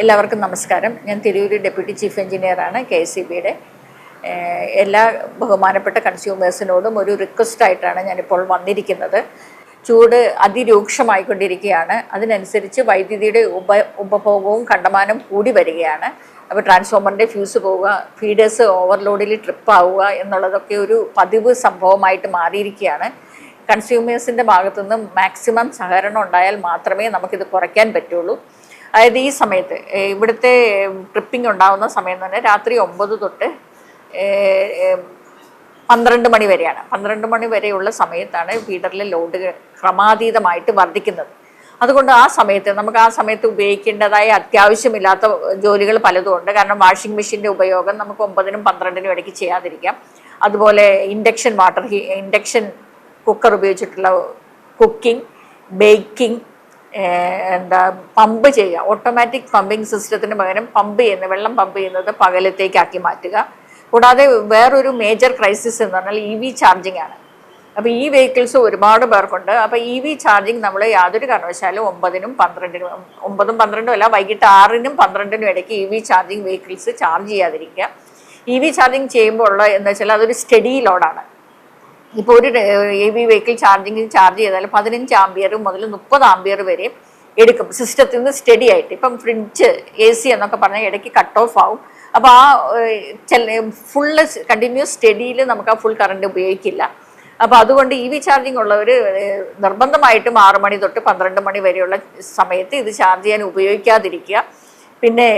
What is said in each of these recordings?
എല്ലാവർക്കും നമസ്കാരം. ഞാൻ തിരൂര് ഡെപ്യൂട്ടി ചീഫ് എഞ്ചിനീയറാണ് കെ എസ് സി ബിയുടെ. എല്ലാ ബഹുമാനപ്പെട്ട കൺസ്യൂമേഴ്സിനോടും ഒരു റിക്വസ്റ്റ് ആയിട്ടാണ് ഞാനിപ്പോൾ വന്നിരിക്കുന്നത്. ചൂട് അതിരൂക്ഷമായിക്കൊണ്ടിരിക്കുകയാണ്. അതിനനുസരിച്ച് വൈദ്യുതിയുടെ ഉപ ഉപഭോഗവും കണ്ടമാനം കൂടി വരികയാണ്. അപ്പോൾ ട്രാൻസ്ഫോമറിന്റെ ഫ്യൂസ് പോവുക ഫീഡേഴ്സ് ഓവർലോഡിൽ ട്രിപ്പ് ആവുക എന്നുള്ളതൊക്കെ ഒരു പതിവ് സംഭവമായിട്ട് മാറിയിരിക്കുകയാണ്. കൺസ്യൂമേഴ്സിന്റെ ഭാഗത്തുനിന്ന് മാക്സിമം സഹകരണം ഉണ്ടായാൽ മാത്രമേ നമുക്കിത് കുറയ്ക്കാൻ പറ്റുള്ളൂ. അതായത് ഈ സമയത്ത് ഇവിടുത്തെ ട്രിപ്പിംഗ് ഉണ്ടാകുന്ന സമയം തന്നെ രാത്രി ഒമ്പത് തൊട്ട് പന്ത്രണ്ട് മണി വരെയാണ്. പന്ത്രണ്ട് മണി വരെയുള്ള സമയത്താണ് ഫീഡറിലെ ലോഡ് ക്രമാതീതമായിട്ട് വർദ്ധിക്കുന്നത്. അതുകൊണ്ട് ആ സമയത്ത് നമുക്ക് ആ സമയത്ത് ഉപയോഗിക്കേണ്ടതായ അത്യാവശ്യമില്ലാത്ത ജോലികൾ പലതും ഉണ്ട്. കാരണം വാഷിംഗ് മെഷീന്റെ ഉപയോഗം നമുക്ക് ഒമ്പതിനും പന്ത്രണ്ടിനും ഇടയ്ക്ക് ചെയ്യാതിരിക്കാം. അതുപോലെ ഇൻഡക്ഷൻ വാട്ടർ ഇൻഡക്ഷൻ കുക്കർ ഉപയോഗിച്ചിട്ടുള്ള കുക്കിംഗ് ബേക്കിംഗ് എന്താ പമ്പ് ചെയ്യുക. ഓട്ടോമാറ്റിക് പമ്പിംഗ് സിസ്റ്റത്തിന് പകരം പമ്പ് ചെയ്യുന്ന വെള്ളം പമ്പ് ചെയ്യുന്നത് പകലത്തേക്കാക്കി മാറ്റുക. കൂടാതെ വേറൊരു മേജർ ക്രൈസിസ് എന്ന് പറഞ്ഞാൽ ഇ വി ചാർജിങ് ആണ്. അപ്പോൾ ഈ വെഹിക്കിൾസ് ഒരുപാട് പേർക്കുണ്ട്. അപ്പോൾ ഇ വി ചാർജിങ് നമ്മൾ യാതൊരു കാരണവശാലും ഒമ്പതിനും പന്ത്രണ്ടിനും ഒമ്പതും പന്ത്രണ്ടും അല്ല വൈകിട്ട് ആറിനും പന്ത്രണ്ടിനും ഇടയ്ക്ക് E V charging vehicles charge ചെയ്യാതിരിക്കുക. ഇ വി ചാർജിങ് ചെയ്യുമ്പോൾ ഉള്ള എന്ന് വെച്ചാൽ അതൊരു സ്റ്റഡി ലോഡാണ് ഇപ്പോൾ ഒരു E V vehicle charging charge ചെയ്താൽ പതിനഞ്ച് ആംബിയർ മുതൽ മുപ്പത് ആംബിയർ വരെ എടുക്കും. സിസ്റ്റത്തിൽ നിന്ന് സ്റ്റഡി ആയിട്ട്. ഇപ്പം ഫ്രിഡ്ജ് എ സി എന്നൊക്കെ പറഞ്ഞാൽ ഇടയ്ക്ക് കട്ട് ഓഫ് ആവും. അപ്പോൾ ആ ചില ഫുള്ള് കണ്ടിന്യൂസ് സ്റ്റഡിയിൽ നമുക്ക് ആ ഫുൾ കറണ്ട് ഉപയോഗിക്കില്ല. അപ്പോൾ അതുകൊണ്ട് ഇ വി ചാർജിങ് ഉള്ളവർ നിർബന്ധമായിട്ടും ആറ് മണി തൊട്ട് പന്ത്രണ്ട് മണി വരെയുള്ള സമയത്ത് ഇത് ചാർജ് ചെയ്യാൻ ഉപയോഗിക്കാതിരിക്കുക. പിന്നെ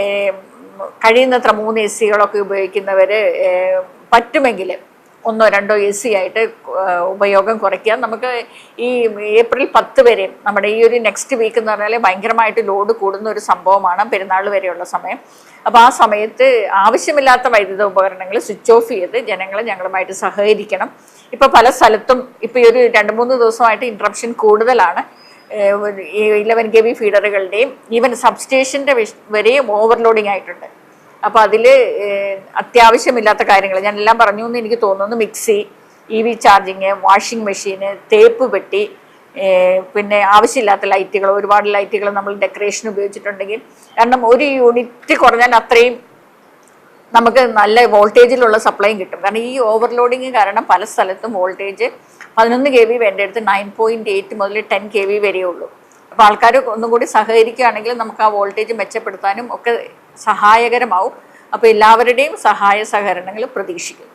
കഴിയുന്നത്ര മൂന്ന് എ സികളൊക്കെ ഉപയോഗിക്കുന്നവർ പറ്റുമെങ്കിൽ ഒന്നോ രണ്ടോ എ സി ആയിട്ട് ഉപയോഗം കുറയ്ക്കുക. നമുക്ക് ഈ ഏപ്രിൽ പത്ത് വരെ നമ്മുടെ ഈ ഒരു നെക്സ്റ്റ് വീക്ക് എന്ന് പറഞ്ഞാൽ ഭയങ്കരമായിട്ട് ലോഡ് കൂടുന്ന ഒരു സംഭവമാണ് പെരുന്നാൾ വരെയുള്ള സമയം. അപ്പോൾ ആ സമയത്ത് ആവശ്യമില്ലാത്ത വൈദ്യുത ഉപകരണങ്ങൾ സ്വിച്ച് ഓഫ് ചെയ്ത് ജനങ്ങൾ ഞങ്ങളുമായിട്ട് സഹകരിക്കണം. ഇപ്പോൾ പല സ്ഥലത്തും ഇപ്പോൾ ഈ ഒരു രണ്ട് മൂന്ന് ദിവസമായിട്ട് ഇൻട്രപ്ഷൻ കൂടുതലാണ്. ഇലവൻ കെ ബി ഫീഡറുകളുടെയും ഈവൻ സബ്സ്റ്റേഷന്റെ വരെയും ഓവർലോഡിംഗ് ആയിട്ടുണ്ട്. അപ്പോൾ അതിൽ അത്യാവശ്യമില്ലാത്ത കാര്യങ്ങൾ ഞാൻ എല്ലാം പറഞ്ഞു എന്ന് എനിക്ക് തോന്നുന്നു. Mixie E V charging washing മെഷീന് തേപ്പ് പെട്ടി പിന്നെ ആവശ്യമില്ലാത്ത ലൈറ്റുകൾ ഒരുപാട് ലൈറ്റുകൾ നമ്മൾ ഡെക്കറേഷൻ ഉപയോഗിച്ചിട്ടുണ്ടെങ്കിൽ കാരണം ഒരു യൂണിറ്റ് കുറഞ്ഞാൽ അത്രയും നമുക്ക് നല്ല വോൾട്ടേജിലുള്ള സപ്ലൈയും കിട്ടും. കാരണം ഈ ഓവർലോഡിങ് കാരണം പല സ്ഥലത്തും വോൾട്ടേജ് പതിനൊന്ന് കെ വി വേണ്ടിയെടുത്ത് നയൻ പോയിന്റ് എയ്റ്റ് മുതൽ ടെൻ കെ വി വരെയുള്ളൂ അപ്പോൾ ആൾക്കാർ ഒന്നും കൂടി സഹകരിക്കുകയാണെങ്കിൽ നമുക്ക് ആ വോൾട്ടേജ് മെച്ചപ്പെടുത്താനും ഒക്കെ സഹായകരമാവും. അപ്പോൾ എല്ലാവരുടെയും സഹായ സഹകരണങ്ങൾ പ്രതീക്ഷിക്കുന്നു.